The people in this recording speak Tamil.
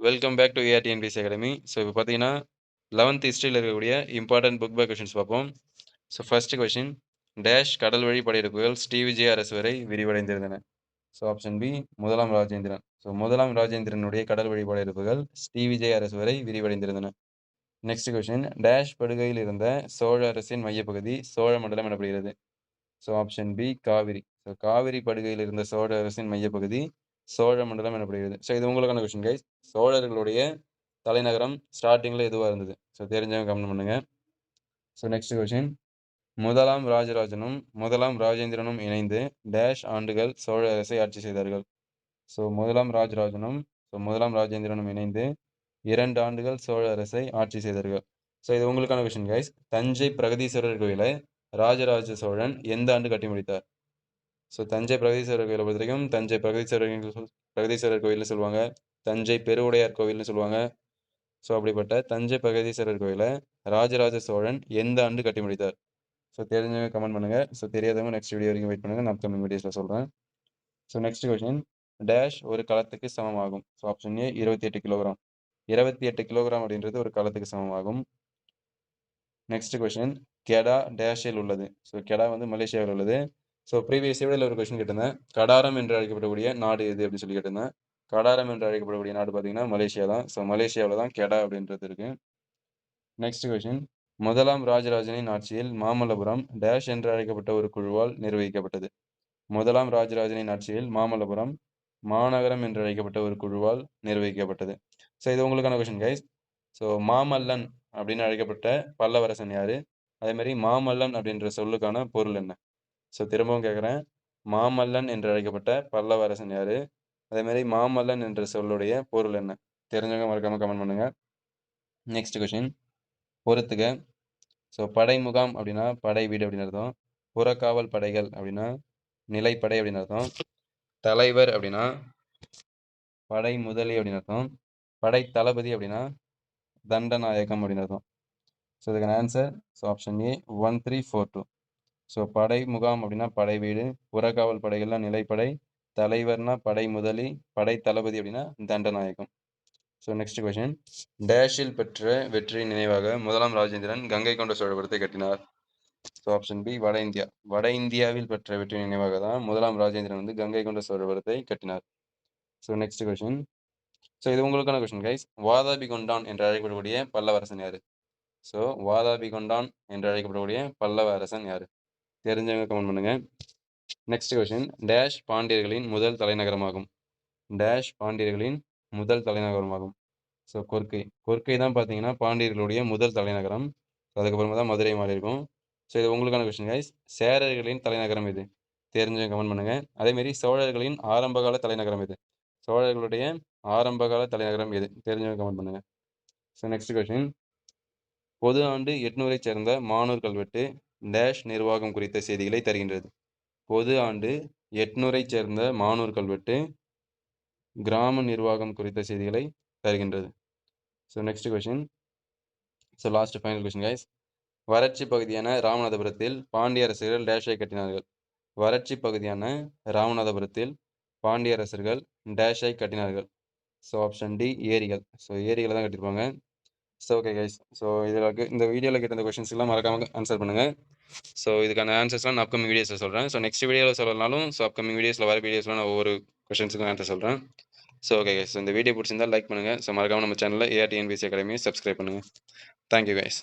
Welcome back to ARTNPC academy so இப்போ பார்த்தீங்கன்னா லெவன்த் ஹிஸ்ட்ரியில் இருக்கக்கூடிய இம்பார்ட்டன்ட் புக் பை கொஷின்ஸ் பார்ப்போம். ஸோ ஃபர்ஸ்ட் கொஷின் டேஷ் கடல் வழி படையெடுப்புகள் ஸ்ரீவிஜய அரசு வரை விரிவடைந்திருந்தன. ஸோ ஆப்ஷன் பி முதலாம் ராஜேந்திரன். ஸோ முதலாம் ராஜேந்திரனுடைய கடல் வழி படையெடுப்புகள் ஸ்ரீவிஜய அரசு வரை விரிவடைந்திருந்தன. நெக்ஸ்ட் கொஷின் டேஷ் படுகையில் இருந்த சோழ அரசின் மையப்பகுதி சோழ மண்டலம் எனப்படுகிறது. So option B Kaveri. So Kaveri படுகையில் இருந்த சோழ அரசின் மையப்பகுதி சோழ மண்டலம் எனப்படுகிறது. ஸோ இது உங்களுக்கான கொஷின் கைஸ் சோழர்களுடைய தலைநகரம் ஸ்டார்டிங்கில் எதுவாக இருந்தது? ஸோ தெரிஞ்சவங்க கவனம் பண்ணுங்க. ஸோ நெக்ஸ்ட் கொஷின் முதலாம் ராஜராஜனும் முதலாம் ராஜேந்திரனும் இணைந்து டேஷ் ஆண்டுகள் சோழ அரசை ஆட்சி செய்தார்கள். ஸோ முதலாம் ராஜராஜனும் ஸோ முதலாம் ராஜேந்திரனும் இணைந்து இரண்டு ஆண்டுகள் சோழ அரசை ஆட்சி செய்தார்கள். ஸோ இது உங்களுக்கான கொஷின் கைஸ் தஞ்சை பிரகதீஸ்வரர் கோயிலை ராஜராஜ சோழன் எந்த ஆண்டு கட்டி முடித்தார் ஸோ தஞ்சை பிரகதீஸ்வரர் கோயிலை பொறுத்த வரைக்கும் தஞ்சை பிரகதீஸ்வரர் பிரகதீஸ்வரர் கோயில்னு சொல்லுவாங்க. தஞ்சை பெருவுடையார் கோவில்னு சொல்லுவாங்க. ஸோ அப்படிப்பட்ட தஞ்சை பிரகதீஸ்வரர் கோயிலை ராஜராஜ சோழன் எந்த ஆண்டு கட்டி முடித்தார்? ஸோ தெரிஞ்சவங்க கமெண்ட் பண்ணுங்க. ஸோ தெரியாதவங்க நெக்ஸ்ட் வீடியோ வரைக்கும் வெயிட் பண்ணுங்கள் நான் அப்கமிங் வீடியோஸில் சொல்கிறேன் ஸோ நெக்ஸ்ட் கொஸ்டின் டேஷ் ஒரு களத்துக்கு சமமாகும். ஸோ ஆப்ஷன் ஏ இருபத்தி எட்டு கிலோகிராம் இருபத்தி எட்டு கிலோகிராம் அப்படின்றது ஒரு களத்துக்கு சமமாகும். நெக்ஸ்ட் கொஸ்டின் கெடா டேஷில் உள்ளது. ஸோ கெடா வந்து மலேசியாவில் உள்ளது. ஸோ ப்ரீவியஸ் வீடியோவில் ஒரு கொஸ்டின் கேட்டிருந்தேன். கடாரம் என்று அழைக்கப்படக்கூடிய நாடு எது அப்படின்னு சொல்லி கேட்டிருந்தேன். கடாரம் என்று அழைக்கப்படக்கூடிய நாடு பார்த்தீங்கன்னா மலேசியா தான். ஸோ மலேசியாவில் தான் கெடா அப்படின்றது இருக்கு. நெக்ஸ்ட் கொஸ்டின் முதலாம் ராஜராஜனின் ஆட்சியில் மாமல்லபுரம் டேஷ் என்று அழைக்கப்பட்ட ஒரு குழுவால் நிர்வகிக்கப்பட்டது. முதலாம் ராஜராஜனின் ஆட்சியில் மாமல்லபுரம் மாநகரம் என்று அழைக்கப்பட்ட ஒரு குழுவால் நிர்வகிக்கப்பட்டது. ஸோ இது உங்களுக்கான கொஸ்டின் கைஸ் ஸோ மாமல்லன் அப்படின்னு அழைக்கப்பட்ட பல்லவரசன் யாரு? அதே மாதிரி மாமல்லன் அப்படின்ற சொல்லுக்கான பொருள் என்ன? ஸோ திரும்பவும் கேட்குறேன். மாமல்லன் என்று அழைக்கப்பட்ட பல்லவரசன் யாரு? அதே மாதிரி மாமல்லன் என்ற சொல்லுடைய பொருள் என்ன? தெரிஞ்சவங்க மறக்காம கமெண்ட் பண்ணுங்க. நெக்ஸ்ட் கொஷின் பொறுத்துக. ஸோ படை முகாம் அப்படின்னா படை வீடு அப்படின்னு அர்த்தம். புறக்காவல் படைகள் அப்படின்னா நிலைப்படை அப்படின்னு அர்த்தம். தலைவர் அப்படின்னா படை முதலி அப்படின்னு அர்த்தம். படை தளபதி அப்படின்னா தண்டநாயகம் அப்படின்னு அர்த்தம். ஸோ இதுக்கான answer so option A one three four two so படை முகாம் அப்படின்னா படை வீடு புறக்காவல் படைகள்லாம் நிலைப்படை தலைவர்னா படை முதலி படை தளபதி அப்படின்னா தண்டநாயகம். ஸோ நெக்ஸ்ட் கொஷின் டேஷில் பெற்ற வெற்றியின் நினைவாக முதலாம் ராஜேந்திரன் கங்கை கொண்ட சோழபுரத்தை கட்டினார். ஸோ ஆப்ஷன் பி வட இந்தியா. வட இந்தியாவில் பெற்ற வெற்றி நினைவாக தான் முதலாம் ராஜேந்திரன் வந்து கங்கை கொண்ட சோழபுரத்தை கட்டினார். ஸோ நெக்ஸ்ட் கொஷின் ஸோ இது உங்களுக்கான கொஷின் கைஸ் வாதாபி கொண்டான் என்று அழைக்கப்படக்கூடிய பல்லவரசன் யாரு? ஸோ வாதாபி கொண்டான் என்று அழைக்கப்படக்கூடிய பல்லவ அரசன் யாரு? தெரிஞ்சவங்க கமெண்ட் பண்ணுங்க. நெக்ஸ்ட் கொஸ்டின் டேஷ் பாண்டியர்களின் முதல் தலைநகரமாகும். டேஷ் பாண்டியர்களின் முதல் தலைநகரமாகும். ஸோ கொர்க்கை. கொர்க்கை தான் பார்த்தீங்கன்னா பாண்டியர்களுடைய முதல் தலைநகரம். அதுக்கப்புறமா தான் மதுரை மாறி இருக்கும் ஸோ இது உங்களுக்கான கொஸ்டின் கைஸ் சேரர்களின் தலைநகரம் இது தெரிஞ்சவங்க கமெண்ட் பண்ணுங்க. அதேமாரி சோழர்களின் ஆரம்பகால தலைநகரம் இது சோழர்களுடைய ஆரம்பகால தலைநகரம் எது? தெரிஞ்சவங்க கமெண்ட் பண்ணுங்க. ஸோ நெக்ஸ்ட் கொஸ்டின் பொது ஆண்டு எட்நூரை சேர்ந்த மானூர் கல்வெட்டு டேஷ் நிர்வாகம் குறித்த செய்திகளை தருகின்றது. பொது ஆண்டு எட்நூரை சேர்ந்த மானூர் கல்வெட்டு கிராம நிர்வாகம் குறித்த செய்திகளை தருகின்றது. So next question so last final question guys வறட்சி பகுதியான ராமநாதபுரத்தில் பாண்டிய அரசர்கள் டேஷை கட்டினார்கள். வறட்சி பகுதியான ராமநாதபுரத்தில் பாண்டிய அரசர்கள் டேஷை கட்டினார்கள். ஸோ ஆப்ஷன் டி ஏரிகள். ஸோ ஏரிகளை தான் கட்டியிருப்பாங்க ஸோ ஓகே கைஸ் ஸோ இதில் இந்த வீடியோவில் கேட்ட இந்த கொஷின்ஸ்லாம் மறக்காம ஆன்சர் பண்ணுங்கள் ஸோ இதுக்கான ஆன்சர்ஸ்லாம் நான் அப்கமிங் வீடியோஸில் சொல்கிறேன் ஸோ நெக்ஸ்ட் வீடியோவில் சொல்லனாலும் ஸோ அப்கமிங் வீடியோஸில் வர வீடியோஸில் நான் ஒவ்வொரு கொஷின்ஸுக்கும் ஆன்சர் சொல்கிறேன் ஸோ ஓகே கைஸ் இந்த வீடியோ பிடிச்சிருந்தால் லைக் பண்ணுங்கள் ஸோ மறக்காம நம்ம சேனலில் ஏஆர்டிஎன்பிசி அகாடமியை சப்ஸ்கிரைப் பண்ணுங்கள் தேங்க்யூ கைஸ்